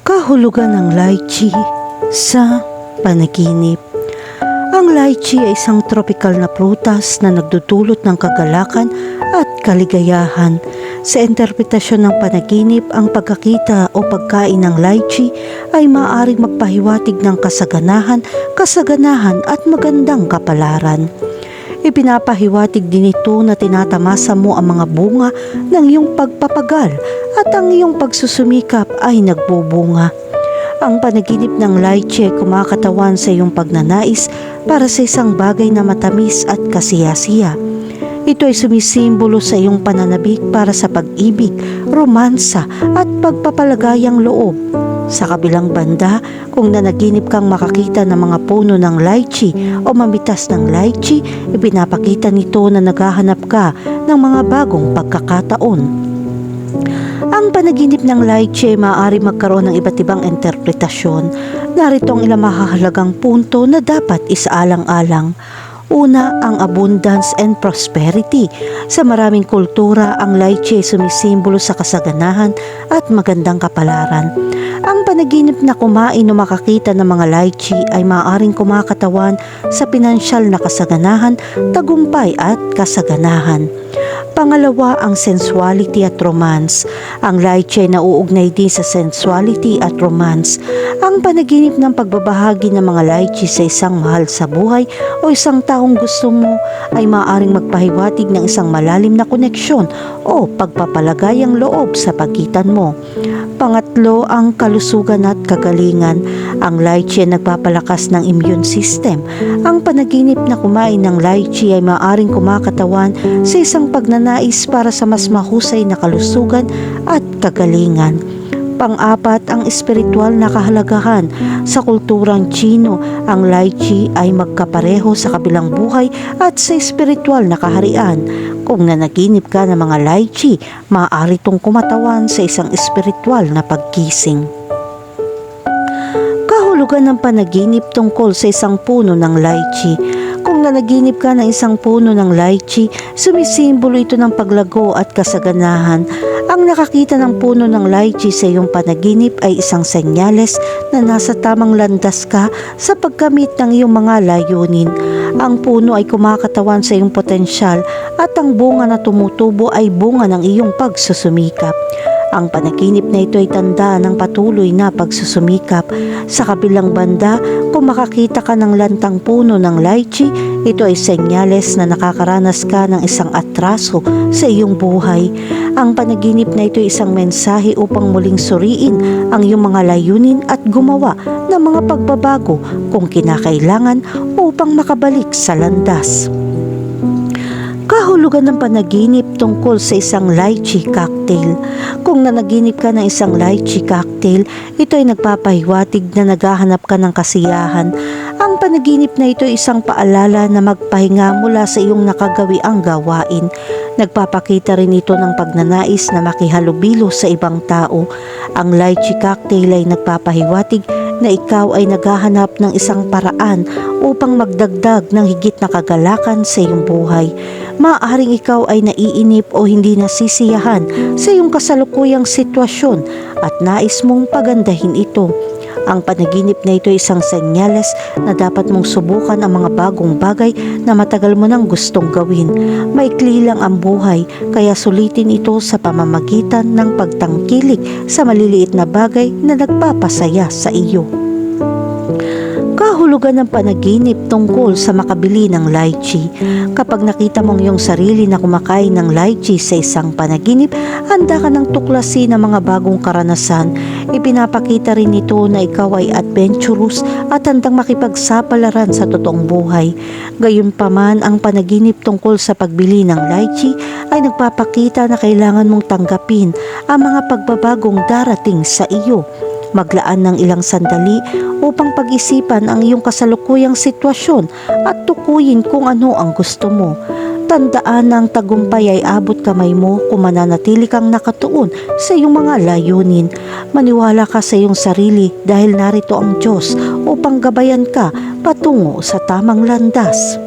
Kahulugan ng lychee sa panaginip. Ang lychee ay isang tropical na prutas na nagdudulot ng kagalakan at kaligayahan. Sa interpretasyon ng panaginip, ang pagkakita o pagkain ng lychee ay maaaring magpahiwatig ng kasaganahan, kasaganahan at magandang kapalaran. Ipinapahiwatig din ito na tinatamasa mo ang mga bunga ng iyong pagpapagal at ang iyong pagsusumikap ay nagbubunga. Ang panaginip ng ay kumakatawan sa iyong pagnanais para sa isang bagay na matamis at kasiyasiya. Ito ay sumisimbolo sa iyong pananabik para sa pag-ibig, romansa at pagpapalagayang loob. Sa kabilang banda, kung nanaginip kang makakita ng mga puno ng lychee o mamitas ng lychee, ipinapakita nito na naghahanap ka ng mga bagong pagkakataon. Ang panaginip ng lychee ay maaari magkaroon ng iba't ibang interpretasyon. Narito ang ilang mahahalagang punto na dapat isaalang-alang. Una, ang abundance and prosperity. Sa maraming kultura, ang lychee ay sumisimbolo sa kasaganahan at magandang kapalaran. Ang panaginip na kumain o makakita ng mga lychee ay maaaring kumakatawan sa pinansyal na kasaganahan, tagumpay at kasaganahan. Pangalawa, ang sensuality at romance. Ang lychee ay nauugnay din sa sensuality at romance. Ang panaginip ng pagbabahagi ng mga lychee sa isang mahal sa buhay o isang taong gusto mo ay maaaring magpahiwatig ng isang malalim na koneksyon o pagpapalagayang loob sa pagitan mo. Pangatlo, ang kalusugan at kagalingan. Ang lychee ay nagpapalakas ng immune system. Ang panaginip na kumain ng lychee ay maaaring kumakatawan sa isang pagnanais para sa mas mahusay na kalusugan at kagalingan. Pang-apat, ang espiritual na kahalagahan. Sa kulturang Chino, ang lychee ay magkapareho sa kabilang buhay at sa espiritual na kaharian. Kung nanaginip ka ng mga lychee, maaari itong kumatawan sa isang espiritual na pagkising. Kahulugan ng panaginip tungkol sa isang puno ng lychee. Kung nanaginip ka ng isang puno ng lychee, sumisimbolo ito ng paglago at kasaganahan. Ang nakakita ng puno ng lychee sa iyong panaginip ay isang senyales na nasa tamang landas ka sa pagkamit ng iyong mga layunin. Ang puno ay kumakatawan sa iyong potensyal at ang bunga na tumutubo ay bunga ng iyong pagsusumikap. Ang panaginip na ito ay tanda ng patuloy na pagsusumikap. Sa kabilang banda, kung makakita ka ng lantang puno ng lychee, ito ay senyales na nakakaranas ka ng isang atraso sa iyong buhay. Ang panaginip na ito ay isang mensahe upang muling suriin ang iyong mga layunin at gumawa ng mga pagbabago kung kinakailangan upang makabalik sa landas. Kahulugan ng panaginip tungkol sa isang lychee cocktail. Kung nanaginip ka ng isang lychee cocktail, ito ay nagpapahiwatig na naghahanap ka ng kasiyahan. Ang panaginip na ito ay isang paalala na magpahinga mula sa iyong nakagawiang gawain. Nagpapakita rin ito ng pagnanais na makihalubilo sa ibang tao. Ang lychee cocktail ay nagpapahiwatig na ikaw ay naghahanap ng isang paraan upang magdagdag ng higit na kagalakan sa iyong buhay. Maaaring ikaw ay naiinip o hindi nasisiyahan sa iyong kasalukuyang sitwasyon at nais mong pagandahin ito. Ang panaginip na ito ay isang senyales na dapat mong subukan ang mga bagong bagay na matagal mo nang gustong gawin. Maikli lang ang buhay, kaya sulitin ito sa pamamagitan ng pagtangkilik sa maliliit na bagay na nagpapasaya sa iyo. Kahulugan ng panaginip tungkol sa makabili ng lychee. Kapag nakita mong iyong sarili na kumakain ng lychee sa isang panaginip, handa ka ng tuklasin ang mga bagong karanasan. Ipinapakita rin ito na ikaw ay adventurous at handang makipagsapalaran sa totoong buhay. Gayunpaman, ang panaginip tungkol sa pagbili ng lychee ay nagpapakita na kailangan mong tanggapin ang mga pagbabagong darating sa iyo maglaan ng ilang sandali upang pag-isipan ang iyong kasalukuyang sitwasyon at tukuyin kung ano ang gusto mo. Tandaan na tagumpay ay abot kamay mo kung mananatili kang nakatuon sa iyong mga layunin. Maniwala ka sa iyong sarili dahil narito ang Diyos upang gabayan ka patungo sa tamang landas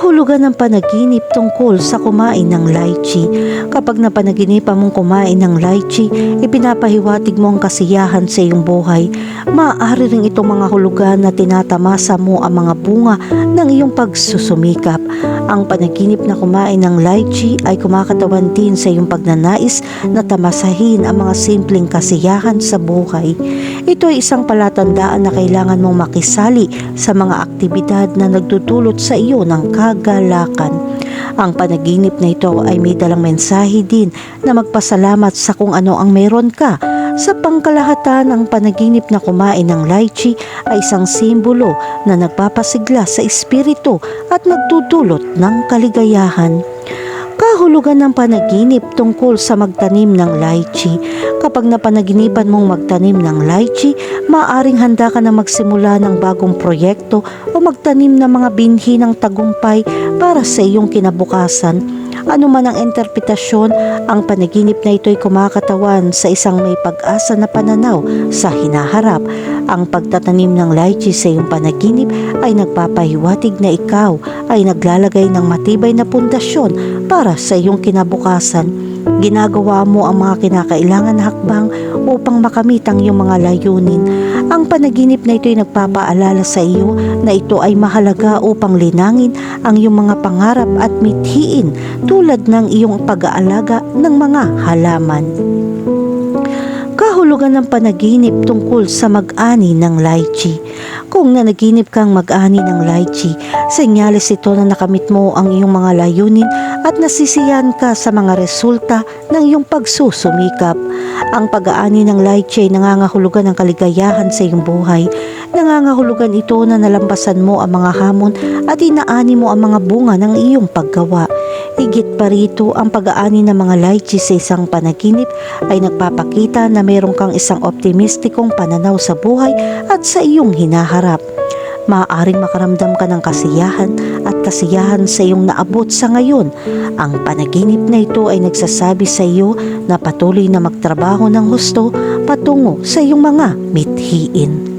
Kahulugan ng panaginip tungkol sa kumain ng lychee. Kapag napanaginipan mong kumain ng lychee, ipinapahiwatig mo ang kasiyahan sa iyong buhay. Maaari rin itong mga hulugan na tinatamasa mo ang mga bunga ng iyong pagsusumikap. Ang panaginip na kumain ng lychee ay kumakatawan din sa iyong pagnanais na tamasahin ang mga simpleng kasiyahan sa buhay. Ito ay isang palatandaan na kailangan mong makisali sa mga aktibidad na nagdudulot sa iyo ng kagalakan. Ang panaginip na ito ay may dalang mensahe din na magpasalamat sa kung ano ang meron ka. Sa pangkalahatan, ang panaginip na kumain ng lychee ay isang simbolo na nagpapasigla sa espiritu at nagdudulot ng kaligayahan. Kahulugan ng panaginip tungkol sa magtanim ng lychee. Kapag napanaginipan mong magtanim ng lychee, maaring handa ka na magsimula ng bagong proyekto o magtanim ng mga binhi ng tagumpay para sa iyong kinabukasan. Ano man ang interpretasyon, ang panaginip na ito ay kumakatawan sa isang may pag-asa na pananaw sa hinaharap. Ang pagtatanim ng lychee sa iyong panaginip ay nagpapahiwatig na ikaw ay naglalagay ng matibay na pundasyon para sa iyong kinabukasan. Ginagawa mo ang mga kinakailangan na hakbang upang makamit ang iyong mga layunin. Ang panaginip na ito ay nagpapaalala sa iyo na ito ay mahalaga upang linangin ang iyong mga pangarap at mithiin tulad ng iyong pag-aalaga ng mga halaman. Kahulugan ng panaginip tungkol sa mag-ani ng lychee. Kung nanaginip kang mag-ani ng lychee, senyales ito na nakamit mo ang iyong mga layunin at nasisiyan ka sa mga resulta ng iyong pagsusumikap. Ang pag-aani ng lychee ay nangangahulugan ng kaligayahan sa iyong buhay. Nangangahulugan ito na nalampasan mo ang mga hamon at inaani mo ang mga bunga ng iyong paggawa. Higit pa rito, ang pag-aani ng mga lychee sa isang panaginip ay nagpapakita na mayroon kang isang optimistikong pananaw sa buhay at sa iyong hinaharap. Maaaring makaramdam ka ng kasiyahan kasiyahan sa iyong naabot sa ngayon. Ang panaginip na ito ay nagsasabi sa iyo na patuloy na magtrabaho ng husto patungo sa iyong mga mithiin.